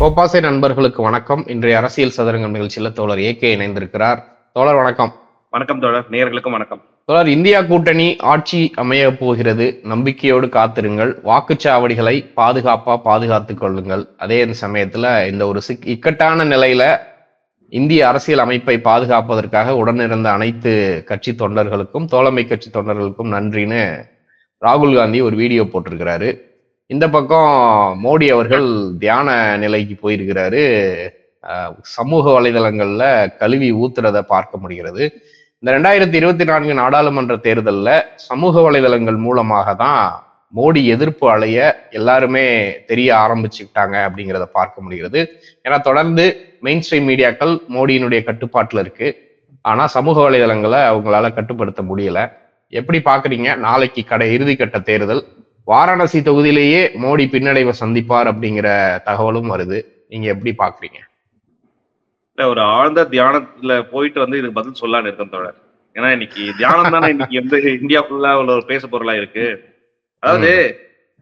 கோப்பாசை நண்பர்களுக்கு வணக்கம். இன்றைய அரசியல் சதுரங்கம் நிகழ்ச்சியில் தோழர் ஏகே இணைந்திருக்கிறார். தோழர் வணக்கம். வணக்கம் தோழர். நேயர்களுக்கும் வணக்கம். தோழர் இந்தியா கூட்டணி ஆட்சி அமைய போகிறது. நம்பிக்கையோடு காத்திருங்கள். வாக்குச்சாவடிகளை பாதுகாப்பா பாதுகாத்துக் கொள்ளுங்கள். அதே சமயத்துல இந்த ஒரு சிக் இக்கட்டான நிலையில இந்திய அரசியல் அமைப்பை பாதுகாப்பதற்காக உடனிருந்த அனைத்து கட்சி தொண்டர்களுக்கும் தோழமை கட்சி தொண்டர்களுக்கும் நன்றின்னு ராகுல் காந்தி ஒரு வீடியோ போட்டிருக்கிறாரு. இந்த பக்கம் மோடி அவர்கள் தியான நிலைக்கு போயிருக்கிறாரு. சமூக வலைதளங்கள்ல கழுவி ஊத்துறத பார்க்க முடிகிறது. இந்த ரெண்டாயிரத்தி இருபத்தி நான்கு நாடாளுமன்ற தேர்தலில் சமூக வலைதளங்கள் மூலமாக தான் மோடி எதிர்ப்பு அலைய எல்லாருமே தெரிய ஆரம்பிச்சுக்கிட்டாங்க அப்படிங்கிறத பார்க்க முடிகிறது. ஏன்னா தொடர்ந்து மெயின் ஸ்ட்ரீம் மீடியாக்கள் மோடியினுடைய கட்டுப்பாட்டில் இருக்கு. ஆனால் சமூக வலைதளங்களை அவங்களால கட்டுப்படுத்த முடியல. எப்படி பாக்குறீங்க? நாளைக்கு கடை இறுதிக்கட்ட தேர்தல். வாரணாசி தொகுதியிலேயே மோடி பின்னடைவை சந்திப்பார் அப்படிங்கிற தகவலும் வருது. நீங்க எப்படி பாக்குறீங்க? இல்ல ஒரு ஆழ்ந்த தியானத்துல போயிட்டு வந்து இதுக்கு பதில் சொல்லான்னு இருக்கேன் தோழர். ஏன்னா இன்னைக்கு தியானம் தானே இன்னைக்கு எந்த இந்தியா ஃபுல்லா உள்ள ஒரு பேச பொருளா இருக்கு. அதாவது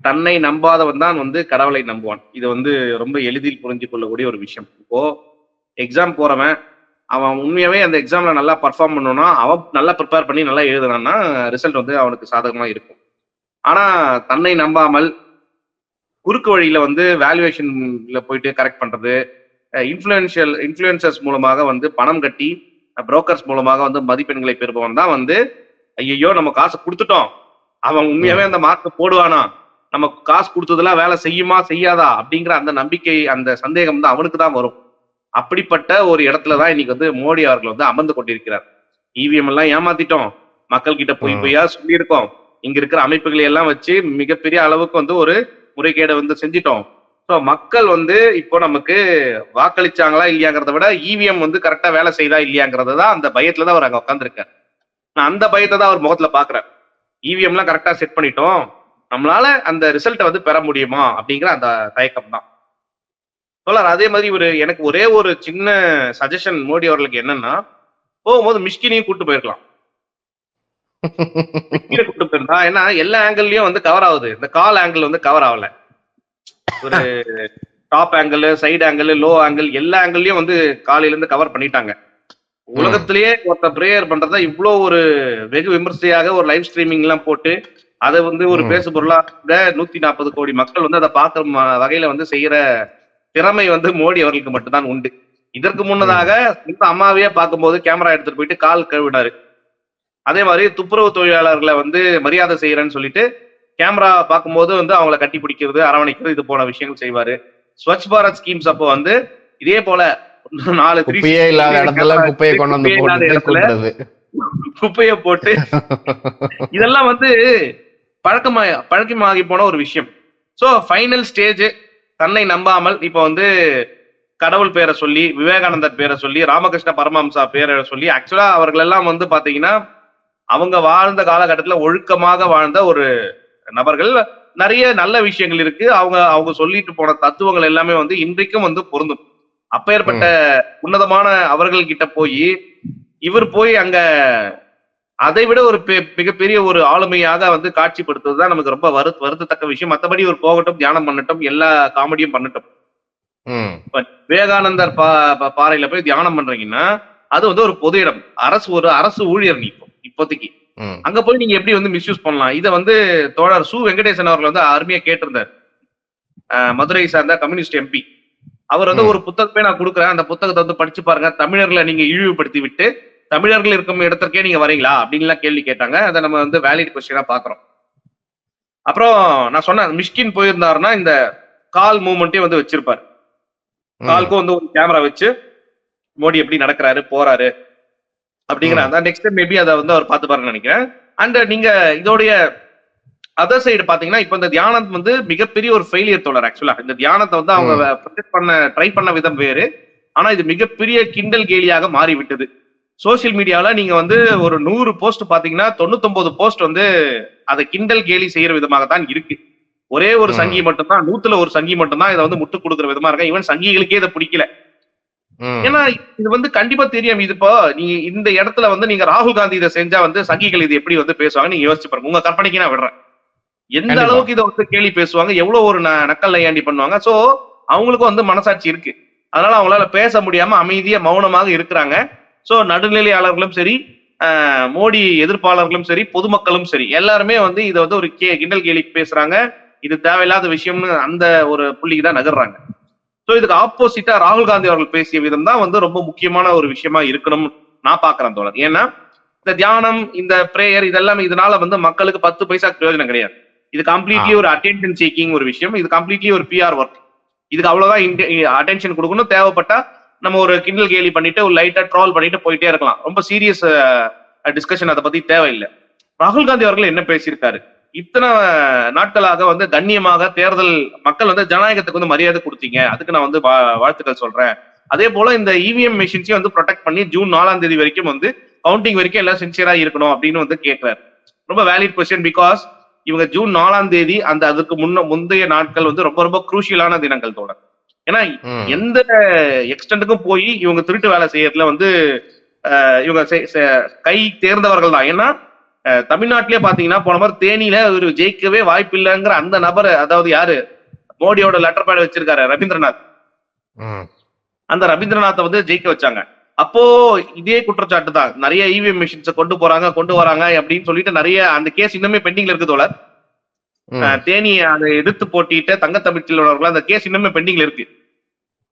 தன்னை நம்பாதவன் தான் வந்து கடவுளை நம்புவான். இது வந்து ரொம்ப எளிதில் புரிஞ்சு கொள்ளக்கூடிய ஒரு விஷயம். இப்போ எக்ஸாம் போறவன் அவன் உண்மையாவே அந்த எக்ஸாம்ல நல்லா பர்ஃபார்ம் பண்ணணும்னா அவன் நல்லா ப்ரிப்பேர் பண்ணி நல்லா எழுதுனான்னா ரிசல்ட் வந்து அவனுக்கு சாதகமா இருக்கும். ஆனா தன்னை நம்பாமல் குறுக்கு வழியில வந்து வேல்யூவேஷன்ல போயிட்டு கரெக்ட் பண்றது இன்ஃபுளுன்ஷியல் இன்ஃபுளுசர்ஸ் மூலமாக வந்து பணம் கட்டி புரோக்கர்ஸ் மூலமாக வந்து மதிப்பெண்களை பெறுபவன் தான் வந்து ஐயோ நம்ம காசு கொடுத்துட்டோம். அவன் உண்மையாவே அந்த மார்க் போடுவானா? நம்ம காசு கொடுத்ததெல்லாம் வேலை செய்யுமா செய்யாதா? அப்படிங்கிற அந்த நம்பிக்கை அந்த சந்தேகம் தான் அவனுக்கு தான் வரும். அப்படிப்பட்ட ஒரு இடத்துல தான் இன்னைக்கு வந்து மோடி அவர்கள் வந்து அமர்ந்து கொண்டிருக்கிறார். இவிஎம் எல்லாம் ஏமாத்திட்டோம். மக்கள் கிட்ட பொய். பொய்யா சொல்லியிருக்கோம். இங்க இருக்கிற அமைப்புகளை எல்லாம் வச்சு மிகப்பெரிய அளவுக்கு வந்து ஒரு முறைகேடை வந்து செஞ்சிட்டோம். ஸோ மக்கள் வந்து இப்போ நமக்கு வாக்களிச்சாங்களா இல்லையாங்கிறத விட இவிஎம் வந்து கரெக்டா வேலை செய்தா இல்லையாங்கிறத தான் அந்த பயத்துல தான் அவர் அங்க உட்காந்துருக்கார் நான் அந்த பயத்தை தான் அவர் முகத்துல பாக்குறேன் இவிஎம்லாம் கரெக்டா செட் பண்ணிட்டோம். நம்மளால அந்த ரிசல்ட்டை வந்து பெற முடியுமா அப்படிங்கிற அந்த தயக்கம் தான். சொல்லலாம் அதே மாதிரி ஒரு எனக்கு ஒரே ஒரு சின்ன சஜஷன் மோடி அவர்களுக்கு என்னன்னா போகும்போது மிஷ்கினையும் கூட்டு போயிருக்கலாம். மிஷ்கினை கூட்டு போயிருந்தா ஏன்னா எல்லா ஆங்கிள்லயும் வந்து கவர் ஆகுது. இந்த கால் ஆங்கிள் வந்து கவர் ஆகல. ஒரு top angle side angle low angle எல்லா ஆங்கிள்லயும் வந்து காலையில இருந்து கவர் பண்ணிட்டாங்க உலகத்திலேயே ஒருத்த பிரேயர் பண்றதா இவ்வளோ ஒரு வெகு விமர்சையாக ஒரு லைவ் ஸ்ட்ரீமிங் எல்லாம் போட்டு அதை வந்து ஒரு. பேசு பொருளாக நூத்தி நாற்பது கோடி மக்கள் வந்து அதை பார்க்குற வகையில வந்து செய்யற திறமை வந்து மோடி அவர்களுக்கு மட்டும்தான் உண்டு. இதற்கு முன்னதாக சொந்த அம்மாவையே பார்க்கும்போது கேமரா எடுத்துட்டு போயிட்டு கால் கழுவினாரு. அதே மாதிரி துப்புரவு தொழிலாளர்களை வந்து மரியாதை செய்யறேன்னு சொல்லிட்டு கேமரா பார்க்கும்போது வந்து அவங்கள கட்டி பிடிக்கிறது அரவணைக்கிறது இது போன விஷயங்கள் செய்வாரு. ஸ்வச் பாரத் ஸ்கீம்ஸ் அப்போ வந்து இதே போல நாலு குப்பையே இல்லாத இடத்துல குப்பையை கொண்டு வந்து போட்டு குப்பையை போட்டு இதெல்லாம் வந்து பழக்கமா பழக்கமாகி போன ஒரு விஷயம். சோ ஃபைனல் ஸ்டேஜ் தன்னை நம்பாமல் இப்போ வந்து கடவுள் பேரை சொல்லி விவேகானந்தர் பேரை சொல்லி ராமகிருஷ்ண பரமஹம்சா பேரை சொல்லி ஆக்சுவலா அவர்கள் எல்லாம் வந்து பாத்தீங்கன்னா அவங்க வாழ்ந்த காலகட்டத்துல ஒழுக்கமாக வாழ்ந்த ஒரு நபர்கள். நிறைய நல்ல விஷயங்கள் இருக்கு. அவங்க அவங்க சொல்லிட்டு போன தத்துவங்கள் எல்லாமே வந்து இன்றைக்கும் வந்து பொருந்தும். அப்பேற்பட்ட உன்னதமான அவர்கள் கிட்ட போய் இவர் போய் அங்க அதை விட ஒரு மிகப்பெரிய ஒரு ஆளுமையாக வந்து காட்சிப்படுத்துறது தான் நமக்கு ரொம்ப வருத்த வருத்தத்தக்க விஷயம். மத்தபடி ஒரு போகட்டும் தியானம் பண்ணட்டும் எல்லா காமெடியும் பண்ணட்டும். விவேகானந்தர் பா பாறையில போய் தியானம் பண்றீங்கன்னா அது வந்து ஒரு பொது இடம். அரசு ஒரு அரசு ஊழியர் நீ இப்போ இப்போதைக்கு. அங்க போய் நீங்க எப்படி வந்து மிஸ்யூஸ் பண்ணலாம்? இதை வந்து தோழர் சு வெங்கடேசன் அவர்கள் வந்து அருமையா கேட்டிருந்தார். மதுரை சார்ந்த கம்யூனிஸ்ட் எம்பி அவர் வந்து. ஒரு புத்தகமே நான் கொடுக்குறேன். அந்த புத்தகத்தை வந்து படிச்சு பாருங்க. தமிழர்களை நீங்க இழிவுபடுத்தி விட்டு தமிழர்கள் இருக்கும் இடத்திற்கே நீங்க வரீங்களா? அப்படின்லாம் கேள்வி கேட்டாங்க. அதை நம்ம வந்து வேலிட் கொஸ்டினா பாக்குறோம் அப்புறம் நான் சொன்னேன் மிஷ்கின் போயிருந்தாருன்னா இந்த கால் மூவ்மெண்ட்டே வந்து வச்சிருப்பாரு. காலுக்கும் வந்து ஒரு கேமரா வச்சு மோடி எப்படி நடக்கிறாரு போறாரு. அப்படிங்கிற. அந்த நெக்ஸ்ட் டைம் மேபி அதை வந்து அவர் பார்த்துப்பாருன்னு நினைக்கிறேன். அண்ட் நீங்க இதோடைய அதர் சைடு பாத்தீங்கன்னா இப்ப இந்த தியானம் வந்து மிகப்பெரிய ஒரு ஃபெயிலியர் தொடர் ஆக்சுவலா இந்த தியானத்தை வந்து அவங்க ப்ரொஜெக்ட் பண்ண ட்ரை பண்ண விதம் வேறு. ஆனா இது மிகப்பெரிய கிண்டல் கேலியாக மாறி விட்டது சோசியல் மீடியால நீங்க வந்து ஒரு நூறு போஸ்ட் பாத்தீங்கன்னா தொண்ணூத்தொன்பது போஸ்ட் வந்து அதை கிண்டல் கேலி செய்யற விதமாக தான் இருக்கு. ஒரே ஒரு. சங்கி மட்டும்தான் நூத்துல ஒரு சங்கி மட்டும்தான் இதை வந்து முட்டு கொடுக்குற விதமா இருக்கா? ஈவன் சங்கிகளுக்கே இதை பிடிக்கல. ஏன்னா இது வந்து கண்டிப்பா தெரியும். இது இப்போ நீங்க இந்த இடத்துல வந்து நீங்க ராகுல் காந்தி இதை செஞ்சா வந்து சங்கிகள் இது எப்படி வந்து பேசுவாங்க நீங்க யோசிச்சு பாருங்க. உங்க கற்பனைக்கு நான் விடுறேன். எந்த. அளவுக்கு இதை வந்து கேலி பேசுவாங்க எவ்வளவு ஒரு நக்கல் நையாண்டி பண்ணுவாங்க. சோ அவங்களுக்கும் வந்து மனசாட்சி இருக்கு. அதனால அவங்களால பேச முடியாம அமைதியா மௌனமாக இருக்கிறாங்க. சோ நடுநிலையாளர்களும் சரி ஆஹ், மோடி எதிர்ப்பாளர்களும் சரி பொதுமக்களும் சரி எல்லாருமே வந்து இதை வந்து ஒரு கே கிண்டல் கேலி பேசுறாங்க. இது தேவையில்லாத விஷயம்னு அந்த ஒரு புள்ளிக்கு தான் நகர்றாங்க. சோ இதுக்கு ஆப்போசிட்டா ராகுல் காந்தி அவர்கள் பேசிய விதம் தான் வந்து ரொம்ப முக்கியமான ஒரு விஷயமா இருக்கணும் நான் பாக்குறேன் தோழர். ஏன்னா இந்த தியானம் இந்த பிரேயர் இதெல்லாம் இதனால வந்து மக்களுக்கு பத்து பைசா பிரயோஜனம் கிடையாது. இது கம்ப்ளீட்லி ஒரு அட்டென்ஷன் சீக்கிங் ஒரு விஷயம். இது கம்ப்ளீட்லி ஒரு பிஆர் ஒர்க் இதுக்கு அவ்வளவுதான் அட்டென்ஷன் கொடுக்கணும். தேவைப்பட்டா நம்ம ஒரு கிண்டல் கேலி பண்ணிட்டு ஒரு லைட்டா ட்ரால் பண்ணிட்டு போயிட்டே இருக்கலாம். ரொம்ப சீரியஸ் டிஸ்கஷன் அதை பத்தி தேவையில்லை. ராகுல் காந்தி அவர்கள் என்ன பேசியிருக்காரு? இத்தனை நாட்களாக வந்து கண்ணியமாக தேர்தல் மக்கள் வந்து ஜனநாயகத்துக்கு வந்து மரியாதை கொடுத்தீங்க. அதுக்கு நான் வந்து வா- வாழ்த்துக்கள் சொல்றேன். அதே போல இந்த E இவிஎம் மிஷின்ஸையும் வந்து ப்ரொடெக்ட் பண்ணி ஜூன் நாலாம் தேதி வரைக்கும் வந்து கவுண்டிங் வரைக்கும் எல்லாம் சின்சியரா இருக்கணும் அப்படின்னு வந்து கேட்கிறாரு ரொம்ப வேலிட் கொஸ்டின் பிகாஸ் இவங்க ஜூன் நாலாம் தேதி அந்த அதுக்கு முன்ன முந்தைய நாட்கள் வந்து ரொம்ப ரொம்ப குரூஷியலான தினங்கள் தோட ஏன்னா. எந்த எக்ஸ்டென்ட்டுக்கும் போய் இவங்க திருட்டு வேலை செய்யறதுல வந்து இவங்க கை தேர்ந்தவர்கள் தான். ஏன்னா தமிழ்நாட்டிலே பாத்தீங்கன்னா போன மாதிரி தேனியில ஒரு ஜெயிக்கவே வாய்ப்பு இல்லைங்கிற அந்த நபர் அதாவது யாரு? மோடியோட லெட்டர் பேட் வச்சிருக்காரு ரவீந்திரநாத். அந்த ரவீந்திரநாத்தை வந்து ஜெயிக்க வச்சாங்க. அப்போ இதே குற்றச்சாட்டு தான். நிறைய E இவிஎம் மிஷின்ஸை கொண்டு போறாங்க கொண்டு வராங்க அப்படின்னு சொல்லிட்டு நிறைய அந்த கேஸ் இன்னுமே பெண்டிங்ல இருக்கு தோழர். தேனி அதை எதிர்த்து போட்டியிட்ட தங்க தமிழ்ச்சியில் அந்த கேஸ் இன்னுமே பெண்டிங்ல இருக்கு.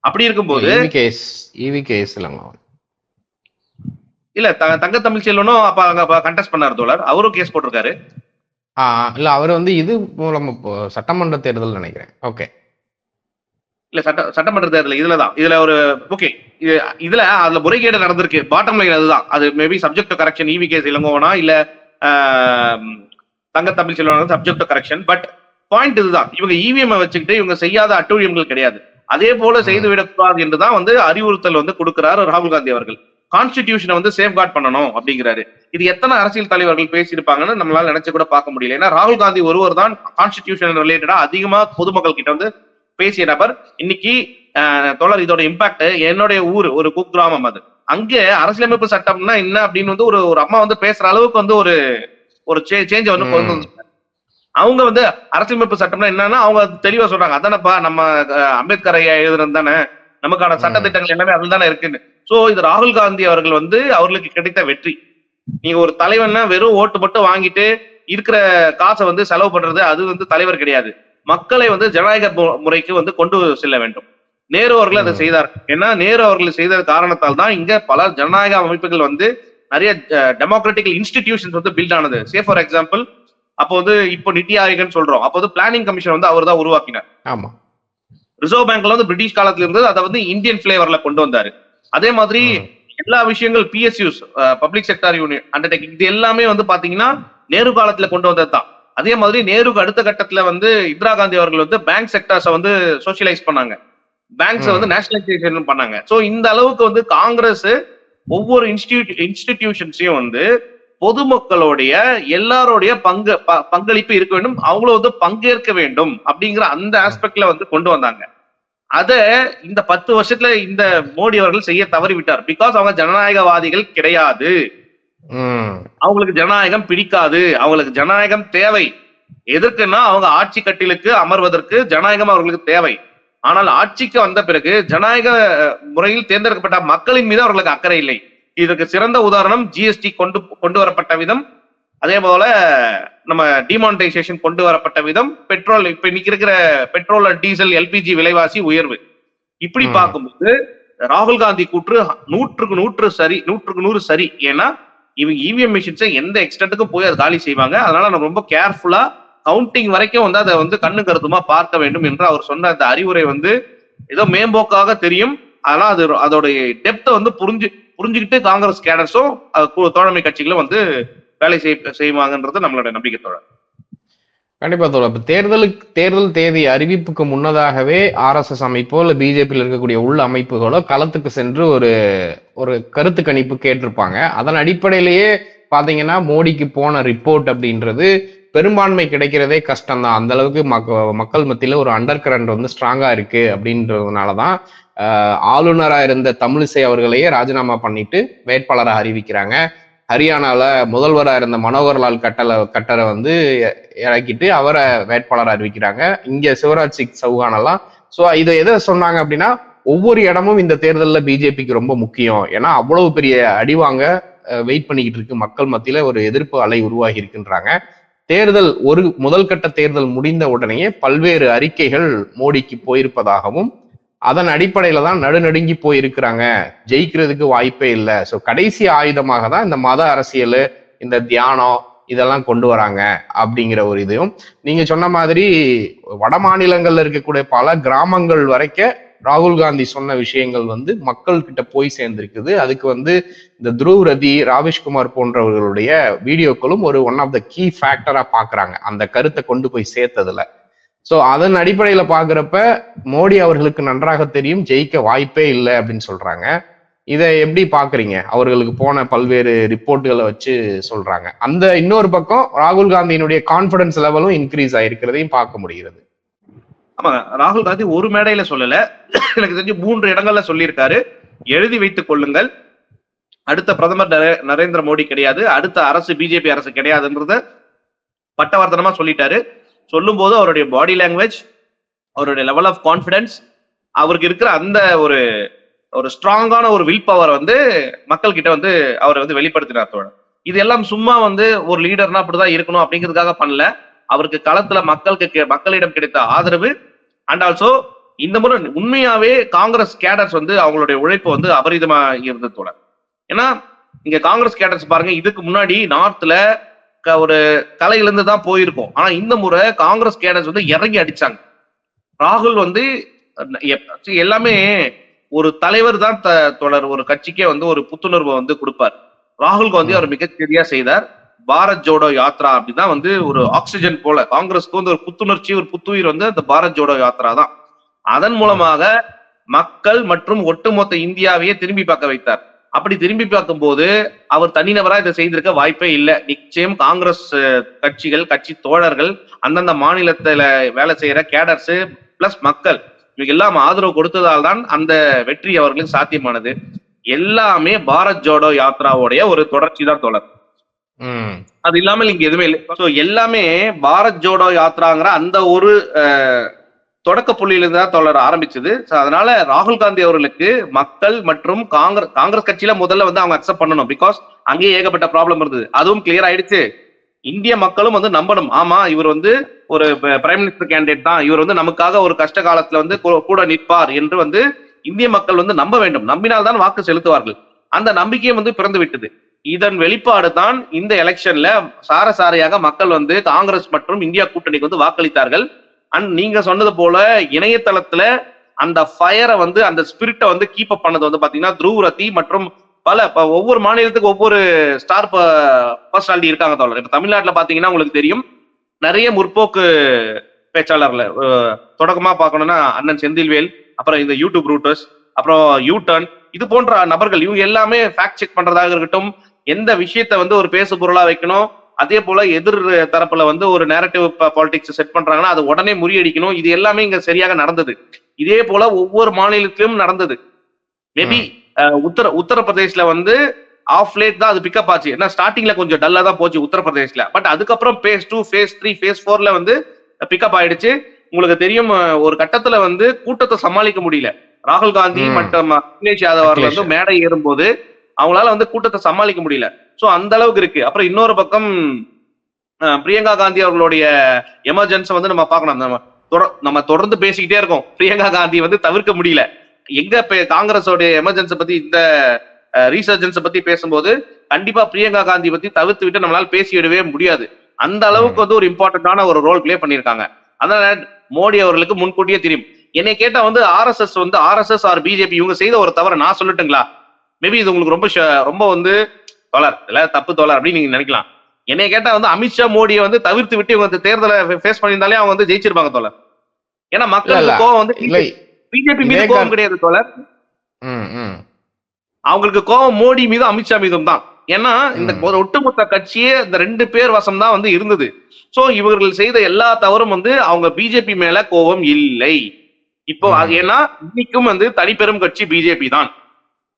அப்படி இருக்கும்போது கேஸ் இவி கேஸ் இல்லைங்க. இல்ல தங்க தமிழ் செல்வனும் அப்ப அங்க கண்டெஸ்ட் பண்ணாரு தோழர். அவரும் கேஸ் போட்டிருக்காரு. இல்ல அவர் வந்து இது மூலம் சட்டமன்ற தேர்தல் நினைக்கிறேன். ஓகே இல்ல சட்ட சட்டமன்ற தேர்தல் இதுலதான் இதுல ஒரு ஓகே இது இதுல அதுல முறைகேடு நடந்திருக்கு. பாட்டம் லைன் அதுதான். அது maybe subject correction E V K S இளங்கோவனா இல்ல Thanga Tamil Selvan subject correction but point இதுதான். இவங்க இவிஎம் வச்சுக்கிட்டு இவங்க செய்யாத அட்டூழியங்கள் கிடையாது. அதே போல செய்து விடக்கூடாது என்றுதான் வந்து அறிவுறுத்தல் வந்து கொடுக்கிறாரு ராகுல் காந்தி அவர்கள். கான்ஸ்டிடியூஷனை வந்து சேஃப்கார்ட் பண்ணணும் அப்படிங்கிறாரு. இது எத்தனை அரசியல் தலைவர்கள் பேசியிருப்பாங்கன்னு நம்மளால நினைச்சு கூட பார்க்க முடியல. ஏன்னா ராகுல் காந்தி ஒருவர் தான் கான்ஸ்டிடியூஷன் ரிலேட்டடா அதிகமா பொதுமக்கள் கிட்ட வந்து பேசிய நபர். இன்னைக்கு தோழர் இதோட இம்பாக்ட் என்னுடைய ஊர் ஒரு குக்கிராமம் அது. அங்க அரசியலமைப்பு சட்டம்னா என்ன அப்படின்னு வந்து ஒரு ஒரு அம்மா வந்து பேசுற அளவுக்கு வந்து ஒரு ஒரு சேஞ்ச வந்து கொண்டு. அவங்க வந்து அரசியலமைப்பு சட்டம்னா என்னன்னா அவங்க தெளிவா சொல்றாங்க. அதானப்பா நம்ம அம்பேத்கர் ஐயா எழுதுறது தானே நமக்கான ம். சட்டத்திட்டங்கள் எல்லாமே அதுல தானே இருக்குன்னு. சோ இது ராகுல் காந்தி அவர்கள் வந்து அவர்களுக்கு கிடைத்த வெற்றி. நீங்க ஒரு தலைவன்னா வெறும் ஓட்டு மட்டும் வாங்கிட்டு இருக்கிற காசை வந்து செலவு பண்றது அது வந்து தலைவர் கிடையாது. மக்களை வந்து ஜனநாயக முறைக்கு வந்து கொண்டு செல்ல வேண்டும். நேரு அவர்கள் அதை. செய்தார். ஏன்னா நேரு அவர்கள் செய்த காரணத்தால் தான் இங்க பல ஜனநாயக அமைப்புகள் வந்து நிறைய டெமோக்ராட்டிக் இன்ஸ்டிடியூஷன்ஸ் வந்து பில்ட் ஆனது. சே ஃபார் எக்ஸாம்பிள் அப்போ வந்து இப்போ நித்தி ஆயோகன்னு சொல்றோம். அப்போ வந்து பிளானிங் கமிஷன் வந்து அவர் தான் உருவாக்கினார். ஆமா. ரிசர்வ் பேங்க்ல வந்து பிரிட்டிஷ் காலத்துல இருந்தது அதை வந்து இந்தியன் பிளேவர்ல கொண்டு வந்தாரு. அதே மாதிரி. எல்லா விஷயங்கள் PSUs public sector union undertaking இது எல்லாமே வந்து பாத்தீங்கன்னா நேரு காலத்துல கொண்டு வந்தது தான் அதே மாதிரி நேருக்கு அடுத்த கட்டத்துல வந்து இந்திரா காந்தி அவர்கள் வந்து பேங்க் செக்டார்ஸை வந்து சோஷியலைஸ் பண்ணாங்க. பேங்க்ஸை. வந்து நேஷனலைசேஷன் பண்ணாங்க. சோ இந்த அளவுக்கு வந்து காங்கிரஸ் ஒவ்வொரு இன்ஸ்டிடியூட் இன்ஸ்டிடியூஷன்ஸையும் வந்து பொதுமக்களுடைய எல்லாருடைய பங்கு பங்களிப்பு இருக்க வேண்டும். அவங்கள வந்து பங்கேற்க வேண்டும் அப்படிங்கிற அந்த ஆஸ்பெக்ட்ல வந்து கொண்டு வந்தாங்க. அத இந்த பத்து வருஷத்துல இந்த மோடி அவர்கள் செய்ய தவறி விட்டார் பிகாஸ் அவங்க ஜனநாயகவாதிகள் கிடையாது. அவங்களுக்கு ஜனநாயகம் பிடிக்காது. அவங்களுக்கு ஜனநாயகம் தேவை. எதற்குன்னா அவங்க ஆட்சி கட்டிலுக்கு அமர்வதற்கு ஜனநாயகம் அவர்களுக்கு தேவை. ஆனால் ஆட்சிக்கு வந்த பிறகு ஜனநாயக முறையில் தேர்ந்தெடுக்கப்பட்ட மக்களின் மீது அவர்களுக்கு அக்கறை இல்லை. இதற்கு சிறந்த உதாரணம் ஜிஎஸ்டி கொண்டு கொண்டு வரப்பட்ட விதம் அதே போல நம்ம டிமானிட்டைசேஷன் கொண்டு வரப்பட்ட விதம் பெட்ரோல் இப்ப இன்னைக்கு இருக்கிற பெட்ரோல் டீசல் எல்பிஜி விலைவாசி உயர்வு. இப்படி. பார்க்கும்போது ராகுல் காந்தி கூற்று நூற்றுக்கு நூற்று சரி நூற்றுக்கு நூறு சரி. ஏன்னா இவங்க E இவிஎம் மிஷின்ஸை எந்த எக்ஸ்டென்ட்டுக்கும் போய் அதை காலி செய்வாங்க. அதனால நம்ம ரொம்ப கேர்ஃபுல்லா கவுண்டிங் வரைக்கும் வந்து அதை வந்து கண்ணு கருத்துமா பார்க்க வேண்டும் என்று அவர் சொன்ன அந்த அறிவுரை வந்து ஏதோ மேம்போக்காக தெரியும். ஆனா அது அதோடைய டெப்த்தை வந்து புரிஞ்சு புரிஞ்சுக்கிட்டு காங்கிரஸ் கேடர்ஸும் தோழமை கட்சிகளும் வந்து வேலை செய் செய்வாங்கன்றது நம்மளோட நம்பிக்கை தோழர். கண்டிப்பா தோழர். இப்ப தேர்தலுக்கு தேர்தல் தேதி அறிவிப்புக்கு முன்னதாகவே ஆர்எஸ்எஸ் அமைப்போ இல்ல பிஜேபியில் இருக்கக்கூடிய உள்ள அமைப்புகளோ களத்துக்கு சென்று ஒரு ஒரு கருத்து கணிப்பு கேட்டிருப்பாங்க. அதன் அடிப்படையிலேயே பாத்தீங்கன்னா மோடிக்கு போன ரிப்போர்ட் அப்படின்றது பெரும்பான்மை கிடைக்கிறதே கஷ்டம்தான். அந்த அளவுக்கு மக்க மக்கள் மத்தியில ஒரு அண்டர் கரண்ட் வந்து ஸ்ட்ராங்கா இருக்கு அப்படின்றதுனாலதான் ஆளுநராக இருந்த தமிழிசை அவர்களையே ராஜினாமா பண்ணிட்டு வேட்பாளராக அறிவிக்கிறாங்க. ஹரியானால முதல்வராக இருந்த மனோகர்லால் கட்டளை கட்டரை வந்து இறக்கிட்டு அவரை வேட்பாளர் அறிவிக்கிறாங்க. இங்க சிவராஜ் சிங் சௌஹான் எல்லாம் ஸோ இதை எதை சொன்னாங்க அப்படின்னா ஒவ்வொரு இடமும் இந்த தேர்தலில் பிஜேபிக்கு ரொம்ப முக்கியம். ஏன்னா அவ்வளவு பெரிய அடிவாங்க வெயிட் பண்ணிக்கிட்டு இருக்கு. மக்கள் மத்தியில ஒரு எதிர்ப்பு அலை உருவாகி இருக்கின்றாங்க. தேர்தல் ஒரு முதல் கட்ட தேர்தல் முடிந்த உடனேயே பல்வேறு அறிக்கைகள் மோடிக்கு போயிருப்பதாகவும் அதன் அடிப்படையில தான் நடுநடுங்கி போயிருக்கிறாங்க. ஜெயிக்கிறதுக்கு வாய்ப்பே இல்லை. ஸோ கடைசி ஆயுதமாக தான் இந்த மத அரசியல் இந்த தியானம் இதெல்லாம் கொண்டு வராங்க அப்படிங்கிற ஒரு இதையும். நீங்க சொன்ன மாதிரி வட மாநிலங்கள்ல இருக்கக்கூடிய பல கிராமங்கள் வரைக்கும் ராகுல் காந்தி சொன்ன விஷயங்கள் வந்து மக்கள் கிட்ட போய் சேர்ந்திருக்குது. அதுக்கு வந்து இந்த துருவ் ரதி ராவேஷ்குமார் போன்றவர்களுடைய வீடியோக்களும் ஒரு ஒன் ஆஃப் த கீ ஃபேக்டரா பாக்குறாங்க. அந்த கருத்தை கொண்டு போய் சேர்த்ததுல. சோ அதன் அடிப்படையில பாக்குறப்ப மோடி அவர்களுக்கு நன்றாக தெரியும் ஜெயிக்க வாய்ப்பே இல்லை அப்படின்னு சொல்றாங்க. இதை எப்படி பாக்குறீங்க அவர்களுக்கு போன பல்வேறு ரிப்போர்ட்டுகளை வச்சு சொல்றாங்க. அந்த இன்னொரு பக்கம் ராகுல் காந்தியினுடைய கான்பிடன்ஸ் லெவலும் இன்க்ரீஸ் ஆயிருக்கிறதையும் பார்க்க முடிகிறது. ஆமாங்க. ராகுல் காந்தி ஒரு மேடையில சொல்லல. எனக்கு தெரிஞ்சு மூன்று இடங்கள்ல சொல்லியிருக்காரு. எழுதி வைத்துக் கொள்ளுங்கள். அடுத்த பிரதமர் நரே- நரேந்திர மோடி கிடையாது. அடுத்த அரசு பிஜேபி அரசு கிடையாதுன்றத பட்டவர்த்தனமா சொல்லிட்டாரு. சொல்லும் போது அவருடைய பாடி லாங்குவேஜ் அவருடைய லெவல் ஆஃப் கான்பிடன்ஸ் அவருக்கு இருக்கிற அந்த ஒரு ஒரு ஸ்ட்ராங்கான ஒரு வில் பவர் வந்து மக்கள் கிட்ட வந்து அவர் வந்து வெளிப்படுத்தினார் தோழர். இது எல்லாம் சும்மா வந்து ஒரு லீடர்னா அப்படிதான் இருக்கணும் அப்படிங்கிறதுக்காக பண்ணல. அவருக்கு களத்துல மக்களுக்கு மக்களிடம் கிடைத்த ஆதரவு அண்ட் ஆல்சோ இந்த முறை உண்மையாவே காங்கிரஸ் கேடர்ஸ் வந்து அவங்களுடைய உழைப்பு வந்து அபரிதமா இருந்தது தோழர். ஏன்னா இங்க காங்கிரஸ் கேடர்ஸ் பாருங்க இதுக்கு முன்னாடி நார்த்ல ஒரு கலையிலிருந்து தான் போயிருக்கோம். ஆனா இந்த முறை காங்கிரஸ் கேடர்ஸ் வந்து இறங்கி அடிச்சாங்க. ராகுல் வந்து எல்லாமே ஒரு தலைவர் தான் த- தொடர் ஒரு கட்சிக்கே வந்து ஒரு புத்துணர்வை வந்து கொடுப்பார். ராகுல் காந்தி அவர் மிகச்சரியா செய்தார். பாரத் ஜோடோ யாத்ரா அப்படிதான் வந்து ஒரு ஆக்சிஜன் போல காங்கிரஸ்க்கு வந்து ஒரு புத்துணர்ச்சி ஒரு புத்துயிர் வந்து அந்த பாரத் ஜோடோ யாத்ரா தான். அதன் மூலமாக மக்கள் மற்றும் ஒட்டுமொத்த இந்தியாவையே திரும்பி பார்க்க வைத்தார். அப்படி திரும்பி பார்க்கும்போது அவர் தனிநபரா இதை செய்திருக்க வாய்ப்பே இல்லை. நிச்சயம் காங்கிரஸ் கட்சிகள் கட்சி தோழர்கள் அந்தந்த மாநிலத்துல வேலை செய்யற கேடர்ஸ் பிளஸ் மக்கள் இவங்க எல்லாம் ஆதரவு கொடுத்ததால் தான் அந்த வெற்றி அவர்களுக்கு சாத்தியமானது. எல்லாமே பாரத் ஜோடோ யாத்ராவுடைய ஒரு தொடர்ச்சி தான் தொடர் அது இல்லாமல் இங்க எதுவுமே இல்லை. ஸோ எல்லாமே பாரத் ஜோடோ யாத்ராங்கிற அந்த ஒரு அஹ், தொடக்க புள்ளியிலிருந்து தான் தொடர ஆரம்பிச்சது. ஸோ அதனால ராகுல் காந்தி அவர்களுக்கு மக்கள் மற்றும் காங்கிரஸ் காங்கிரஸ் கட்சியில முதல்ல வந்து அவங்க அக்செப்ட் பண்ணணும். பிகாஸ் அங்கேயே ஏகப்பட்ட ப்ராப்ளம் இருந்தது. அதுவும் கிளியர் ஆயிடுச்சு. இந்திய மக்களும் வந்து நம்பணும். ஆமா இவர் வந்து ஒரு பிரைம் மினிஸ்டர் கேண்டிடேட் தான். இவர் வந்து நமக்காக ஒரு கஷ்ட காலத்துல வந்து கூ- கூட நிற்பார் என்று வந்து இந்திய மக்கள் வந்து நம்ப வேண்டும். நம்பினால்தான் வாக்கு செலுத்துவார்கள். அந்த நம்பிக்கையும் வந்து பிறந்து விட்டது. இதன் வெளிப்பாடு தான் இந்த எலெக்ஷன்ல சாரசாரியாக மக்கள் வந்து காங்கிரஸ் மற்றும் இந்தியா கூட்டணிக்கு வந்து வாக்களித்தார்கள். அண்ட் நீங்க சொன்னது போல இணையதளத்துல அந்த ஃபயரை வந்து அந்த ஸ்பிரிட்டை வந்து கீப் அப் பண்ணது வந்து பாத்தீங்கன்னா துருவ் ரத்தி மற்றும் பல இப்ப ஒவ்வொரு மாநிலத்துக்கு ஒவ்வொரு ஸ்டார் பர்சனாலிட்டி இருக்காங்க தோழர். இப்ப தமிழ்நாட்டில் பாத்தீங்கன்னா உங்களுக்கு தெரியும் நிறைய முற்போக்கு பேச்சாளர்ல தொடக்கமா பார்க்கணும்னா அண்ணன் செந்தில்வேல் அப்புறம் இந்த யூடியூப் ரூட்டர்ஸ் அப்புறம் யூ டர்ன் இது போன்ற நபர்கள் இவங்க எல்லாமே ஃபேக்ட் செக் பண்றதாக இருக்கட்டும் எந்த விஷயத்த வந்து ஒரு பேசு பொருளா வைக்கணும் அதே போல எதிர் தரப்புல வந்து ஒரு நேரட்டிவ் பாலிடிக்ஸ் செட் பண்றாங்கன்னா அது உடனே முறியடிக்கணும். இது எல்லாமே இங்க சரியாக நடந்தது. இதே போல ஒவ்வொரு மாநிலத்திலும் நடந்தது. மேபி உத்தர உத்தரப்பிரதேஷ்ல வந்து ஆஃப் லேட் தான் அது பிக்கப் ஆச்சு. ஏன்னா ஸ்டார்டிங்ல கொஞ்சம் டல்லா தான் போச்சு உத்தரப்பிரதேஷ்ல. பட் அதுக்கப்புறம் phase two phase three phase ஃபோர்ல வந்து பிக்கப் ஆயிடுச்சு. உங்களுக்கு தெரியும் ஒரு கட்டத்துல வந்து கூட்டத்தை சமாளிக்க முடியல. ராகுல் காந்தி. மற்றும் அகிலேஷ் யாதவ் அவர்கள் வந்து. மேடை ஏறும்போது அவங்களால வந்து கூட்டத்தை சமாளிக்க முடியல. சோ அந்த அளவுக்கு இருக்கு. அப்புறம் இன்னொரு பக்கம் பிரியங்கா காந்தி அவர்களுடைய எமர்ஜென்சி வந்து நம்ம பார்க்கணும். நம்ம நம்ம தொடர்ந்து பேசிக்கிட்டே இருக்கோம். பிரியங்கா காந்தி வந்து தவிர்க்க முடியல. எங்க பே- காங்கிரஸோட எமர்ஜென்சி பத்தி இந்த ரீசர்ஜன்ஸ் பத்தி பேசும்போது கண்டிப்பா பிரியங்கா காந்தி பத்தி தவிர்த்து விட்டு நம்மளால பேசிவிடவே முடியாது. அந்த அளவுக்கு வந்து ஒரு இம்பார்ட்டன்டான ஒரு ரோல் ப்ளே பண்ணிருக்காங்க அதனால மோடி அவர்களுக்கு முன்கூட்டியே தெரியும். என்னை கேட்டா வந்து ஆர்எஸ்எஸ் வந்து ஆர்எஸ்எஸ் ஆர் பிஜேபி இவங்க செய்த ஒரு தவறை நான் சொல்லட்டுங்களா? மேபி இது உங்களுக்கு ரொம்ப ரொம்ப வந்து தோழர் இல்ல தப்பு தோழர் அப்படின்னு நீங்க நினைக்கலாம். என்னை கேட்டா வந்து அமித்ஷா மோடியை வந்து தவிர்த்து விட்டு இவங்க தேர்தலை ஃபேஸ் பண்ணியிருந்தாலே அவங்க வந்து ஜெயிச்சிருப்பாங்க தோழர். ஏன்னா இல்ல. கோவம் வந்து பிஜேபி மீது கோவம் கரு- கிடையாது தோழர். அவங்களுக்கு கோவம் மோடி மீதும் அமித்ஷா மீதும் தான். ஏன்னா இந்த. ஒரு ஒட்டுமொத்த கட்சியே இந்த ரெண்டு பேர் வசம் தான் வந்து இருந்தது. சோ இவர்கள் செய்த எல்லா தவறும் வந்து அவங்க பிஜேபி மேல கோபம் இல்லை. இப்போ. அது ஏன்னா இன்னைக்கும் வந்து தனிப்பெரும் கட்சி பிஜேபி தான்.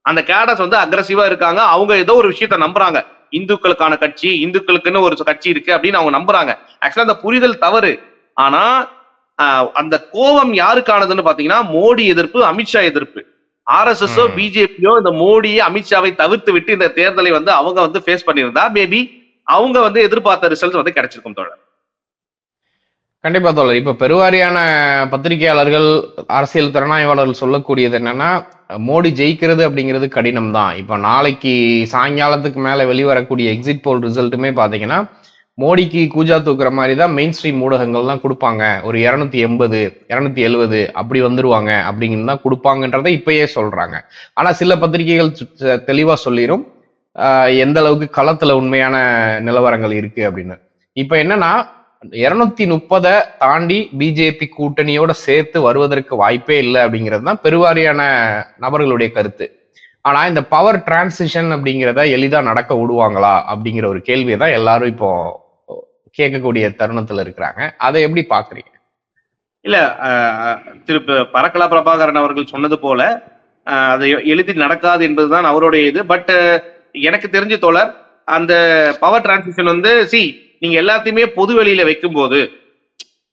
அந்த கேடஸ் வந்து அக்ரஸிவா இருக்காங்க. அவங்க ஏதோ ஒரு விஷயத்த நம்புறாங்க. இந்துக்களுக்கான கட்சி இந்துக்களுக்குன்னு ஒரு கட்சி இருக்கு அப்படின்னு அவங்க நம்புறாங்க. ஆக்சுவலா அந்த புரிதல் தவறு. ஆனா அந்த கோபம் யாருக்கானதுன்னு பாத்தீங்கன்னா மோடி எதிர்ப்பு அமித்ஷா எதிர்ப்பு. ஆர்எஸ்எஸ்ஓ ம். பிஜேபியோ இந்த மோடி அமித்ஷாவை தவிர்த்து விட்டு இந்த தேர்தலை வந்து அவங்க வந்து ஃபேஸ் பண்ணியிருந்தா மேபி அவங்க வந்து எதிர்பார்த்த ரிசல்ட் வந்து கிடைச்சிருக்கும் தோழர். கண்டிப்பா தோழர். இப்ப பெருவாரியான பத்திரிகையாளர்கள் அரசியல் திறனாய்வாளர்கள் சொல்லக்கூடியது என்னன்னா மோடி ஜெயிக்கிறது அப்படிங்கிறது கடினம் தான் இப்போ நாளைக்கு சாயங்காலத்துக்கு மேலே வெளிவரக்கூடிய எக்ஸிட் போல் ரிசல்ட்டுமே பார்த்தீங்கன்னா மோடிக்கு கூஜா தூக்குற மாதிரி தான் மெயின் ஸ்ட்ரீம் ஊடகங்கள்லாம் கொடுப்பாங்க. ஒரு இருநூத்தி எண்பது இருநூத்தி எழுபது அப்படி வந்துருவாங்க அப்படிங்கிறது தான் கொடுப்பாங்கன்றதை இப்பயே சொல்றாங்க. ஆனால் சில பத்திரிகைகள் சு- சொல்லிடும் எந்த அளவுக்கு களத்துல உண்மையான நிலவரங்கள் இருக்கு அப்படின்னு. இப்போ என்னன்னா இருநூத்தி முப்பதை தாண்டி பிஜேபி கூட்டணியோட சேர்த்து வருவதற்கு வாய்ப்பே இல்லை அப்படிங்கிறது தான் பெருவாரியான நபர்களுடைய கருத்து. ஆனா இந்த பவர் டிரான்சிஷன் அப்படிங்கிறத எளிதா நடக்க விடுவாங்களா அப்படிங்கிற ஒரு கேள்வியை தான் எல்லாரும் இப்போ கேட்கக்கூடிய தருணத்துல இருக்கிறாங்க. அதை எப்படி பாக்குறீங்க? இல்ல திரு பரக்கலா பிரபாகரன் அவர்கள் சொன்னது போல அது எளிதில் நடக்காது என்பதுதான் அவருடைய இது. பட் எனக்கு தெரிஞ்ச தோழர் அந்த பவர் டிரான்சிஷன் வந்து சி நீங்க எல்லாத்தையுமே பொது வெளியில வைக்கும்போது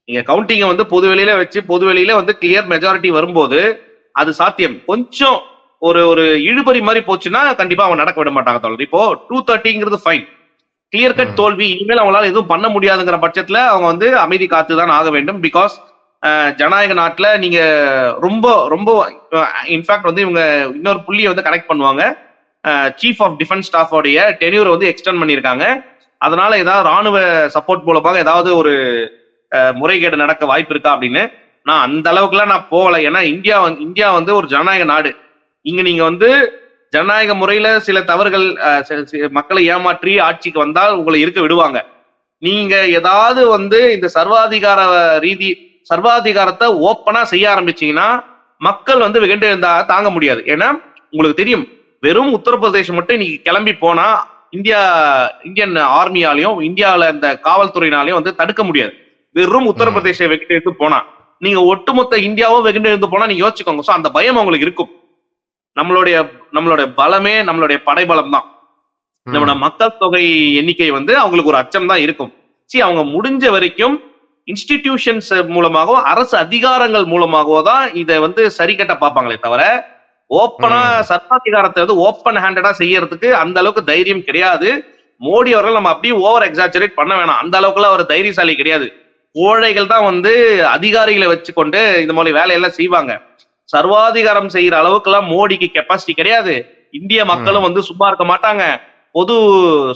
நீங்க கவுண்டிங்க வந்து பொது வெளியில வச்சு பொது வெளியில வந்து கிளியர் மெஜாரிட்டி வரும்போது அது சாத்தியம். கொஞ்சம் ஒரு ஒரு இழுபறி மாதிரி போச்சுன்னா கண்டிப்பா அவங்க நடக்க விட மாட்டாங்க தோழர். இப்போ டூ தேர்ட்டிங்கிறது ஃபைன் கிளியர் கட். தோல்வி இனிமேல் அவங்களால எதுவும் பண்ண முடியாதுங்கிற பட்சத்துல அவங்க வந்து அமைதி காத்து தான் ஆக வேண்டும். பிகாஸ் ஜனநாயக நாட்டுல நீங்க ரொம்ப ரொம்ப இன்ஃபேக்ட் வந்து இவங்க இன்னொரு புள்ளியை வந்து கனெக்ட் பண்ணுவாங்க. சீஃப் ஆஃப் டிஃபென்ஸ் ஸ்டாஃபோடைய டென்யூரை வந்து எக்ஸ்டெண்ட் பண்ணியிருக்காங்க. அதனால ஏதாவது ராணுவ சப்போர்ட் மூலமாக ஏதாவது ஒரு முறைகேடு நடக்க வாய்ப்பு இருக்கா அப்படின்னு? நான் அந்த அளவுக்குலாம் நான் போகல. ஏன்னா இந்தியா வந்து இந்தியா வந்து ஒரு ஜனநாயக நாடு. இங்க நீங்க வந்து ஜனநாயக முறையில சில தவறுகள் மக்களை ஏமாற்றி ஆட்சிக்கு வந்தால் உங்களை இருக்க விடுவாங்க. நீங்க ஏதாவது வந்து இந்த சர்வாதிகார ரீதி சர்வாதிகாரத்தை ஓப்பனா செய்ய ஆரம்பிச்சீங்கன்னா மக்கள் வந்து வெகுண்டு இருந்தா தாங்க முடியாது. ஏன்னா உங்களுக்கு தெரியும் வெறும் உத்தரப்பிரதேசம் மட்டும் இன்னைக்கு கிளம்பி போனா இந்தியா இந்தியன் ஆர்மியாலையும் இந்தியாவில இந்த காவல்துறையினாலையும் வந்து தடுக்க முடியாது. வெறும் உத்தரப்பிரதேச வெகுண்டு எடுத்து போனா. நீங்க ஒட்டுமொத்த இந்தியாவும் வெகுண்டு இருந்து போனா நீங்க யோசிச்சுக்கோங்க. சோ அந்த பயம் அவங்களுக்கு இருக்கும். நம்மளுடைய நம்மளுடைய பலமே நம்மளுடைய படைபலம் தான். நம்மளோட மக்கள் தொகை எண்ணிக்கை வந்து அவங்களுக்கு ஒரு அச்சம் தான் இருக்கும். சி அவங்க முடிஞ்ச வரைக்கும் இன்ஸ்டிடியூஷன்ஸ் மூலமாகவோ அரசு அதிகாரங்கள் மூலமாகவோ தான் இதை வந்து சரி கட்ட பார்ப்பாங்களே தவிர ஓப்பனா. சர்வாதிகாரத்தை வந்து ஓப்பன் ஹேண்டடா செய்யறதுக்கு அந்த அளவுக்கு தைரியம் கிடையாது. மோடி அவர்கள் நம்ம அப்படியே ஓவர் எக்ஸாச்சுரேட் பண்ண வேணாம். அந்த அளவுக்குலாம் அவர் தைரியசாலி கிடையாது. கோழைகள் தான் வந்து அதிகாரிகளை வச்சுக்கொண்டு இந்த மாதிரி வேலையெல்லாம் செய்வாங்க. சர்வாதிகாரம் செய்யற அளவுக்குலாம் மோடிக்கு கெப்பாசிட்டி கிடையாது. இந்திய மக்களும் வந்து சும்மா இருக்க மாட்டாங்க. பொது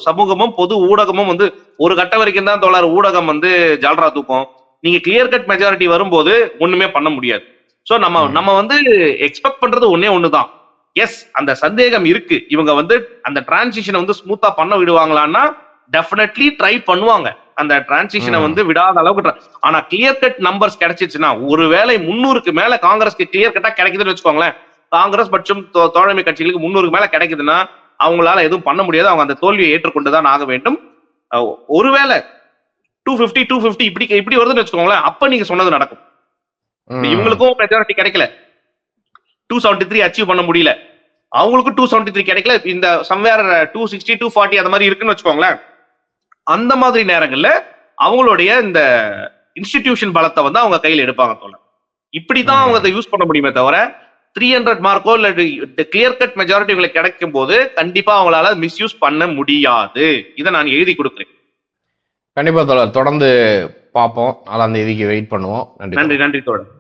சமூகமும் பொது ஊடகமும் வந்து ஒரு கட்ட வரைக்கும் தான் தோழர் ஊடகம் வந்து ஜால்ரா தூக்கும். நீங்க கிளியர் கட் மெஜாரிட்டி வரும்போது ஒண்ணுமே பண்ண முடியாது. சோ நம்ம. நம்ம வந்து எக்ஸ்பெக்ட் பண்றது ஒண்ணே ஒண்ணுதான். எஸ் அந்த சந்தேகம் இருக்கு. இவங்க வந்து அந்த டிரான்சிஷனை வந்து ஸ்மூத்தா பண்ண விடுவாங்களான்னா டெஃபினெட்லி ட்ரை பண்ணுவாங்க. அந்த டிரான்சிஷனை. வந்து விடாத அளவுக்கு ஆனா கிளியர் கட் நம்பர்ஸ் கிடைச்சிச்சுன்னா ஒருவேளை முன்னூறுக்கு மேல காங்கிரஸ்க்கு கிளியர் கட்டா கிடைக்குதுன்னு வச்சுக்கோங்களேன். காங்கிரஸ் மற்றும் தோழமை கட்சிகளுக்கு முன்னூறுக்கு மேல கிடைக்குதுன்னா அவங்களால எதுவும் பண்ண முடியாது. அவங்க அந்த தோல்வியை ஏற்றுக்கொண்டுதான் ஆக வேண்டும். ஒருவேளை டூ பிப்டி டூ பிப்டி இப்படி இப்படி வருதுன்னு வச்சுக்கோங்களேன் அப்ப நீங்க சொன்னது நடக்கும். இவங்களுக்கும் மெஜாரிட்டி கிடைக்கல. டூ செவன்டி த்ரீ அச்சீவ் பண்ண முடியல. அவங்களுக்கும் டூ செவன்டி த்ரீ கிடைக்கல. இந்த somewhere two sixty two forty அந்த மாதிரி இருக்குன்னு வச்சுக்கோங்களேன். அந்த மாதிரி நேரங்கள்ல அவங்களுடைய இந்த இன்ஸ்டிடியூஷன் பலத்தை வந்து அவங்க கையில் எடுப்பாங்க தோழர். இப்படிதான் அவங்க அதை யூஸ் பண்ண முடியுமே தவிர த்ரீ ஹண்ட்ரட் மார்க்கோ இல்ல கிளியர் கட் மெஜாரிட்டி உங்களுக்கு கிடைக்கும் போது கண்டிப்பா அவங்களால மிஸ்யூஸ் பண்ண முடியாது. இதை நான் எழுதி கொடுக்குறேன். கண்டிப்பா தோழர். தொடர்ந்து பார்ப்போம். நாலாம் தேதிக்கு வெயிட் பண்ணுவோம். நன்றி நன்றி நன்றி தோழர்.